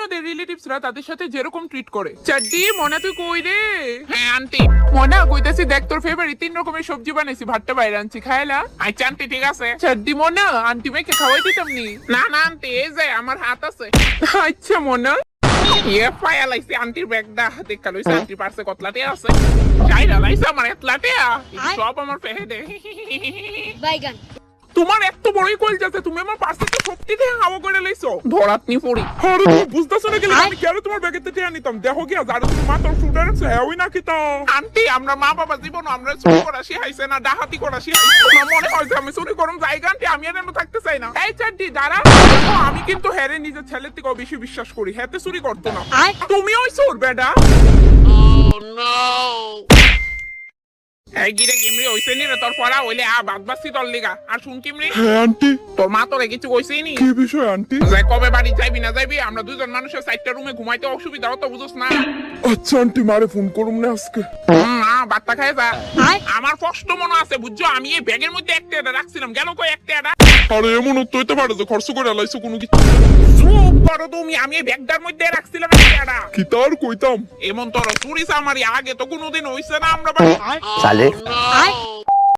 অন্যদের রিলেটিভসরা তাদের সাথে যেরকম ট্রিট করে। চাড্ডি মনা তুই কই রে? হ্যাঁ আন্টি। মনা কইতাছি দেখ তোর ফেভারিট তিন রকমের সবজি বানাইছি ভাতটা বাইরে আনছি খাইলা? আচ্ছা আন্টি ঠিক আছে। চাড্ডি মনা আন্টি মেয়েকে খাওয়াই দিতাম নি? না না আন্টি এই যে আমার হাত আছে। আচ্ছা মনা। ইয়ে পায়া লাইছে আন্টির ব্যাগটা দেখা লইছে আন্টির পার্সে কতলাতে আছে। চাইরা লাইছে আমার এতলাতে সব আমার পেহে দে বাইগান। তোমার এত বড়ই কল যাচ্ছে তুমি আমার পার্সে তো সত্যি থেকে হাওয়া করে লাইছো। ধরাতনি পড়ি। আরে তুমি বুঝতেছো না গেলে আমি কেন তোমার ব্যাগের থেকে নিতাম দেখো কি যারা তুমি মা তোর শুটার আছে ওই না কি তো? আন্টি আমরা মা বাবা জীবন আমরা চুরি করা শিখাইছে না ডাকাতি করা শিখাইছে না। মনে হয় যে আমি চুরি করুম জায়গা আন্টি আমি আর এনে থাকতে চাই না। এই চারটি দাঁড়া। আমি কিন্তু হেরে নিজের ছেলের থেকে বেশি বিশ্বাস করি হ্যাতে চুরি করতো না। তুমি ওই চোর বেটা। এই কিমরি হইছে নি রে তোর পড়া হইলে আ বাদ বাসি তোর লিগা। আর শুন কিমরি হ্যাঁ আন্টি। তোর মা তোরে কিছু কইছেই নি। কি বিষয় আন্টি? যে কবে বাড়ি যাইবি না যাইবি আমরা দুজন মানুষের চারটা রুমে ঘুমাইতে অসুবিধা হতো বুঝোস না। আচ্ছা আন্টি মারে ফোন করুম না আজকে। হুম, বাত্তা খাই যা। আমার কষ্ট মনে আছে বুঝছ? আমি এই ব্যাগের মধ্যে একটা এটা রাখছিলাম। গেল কই একটা এটা আরে এমন তো হইতে পারে যে খরচ করে লাইছো কোনো কিছু। চুপ করো তুমি আমি এই ব্যাগটার মধ্যে রাখছিলাম একটা কি তার কইতাম? এমন তোর চুরি আমারই আগে তো কোনোদিন হইছে না আমরা বলে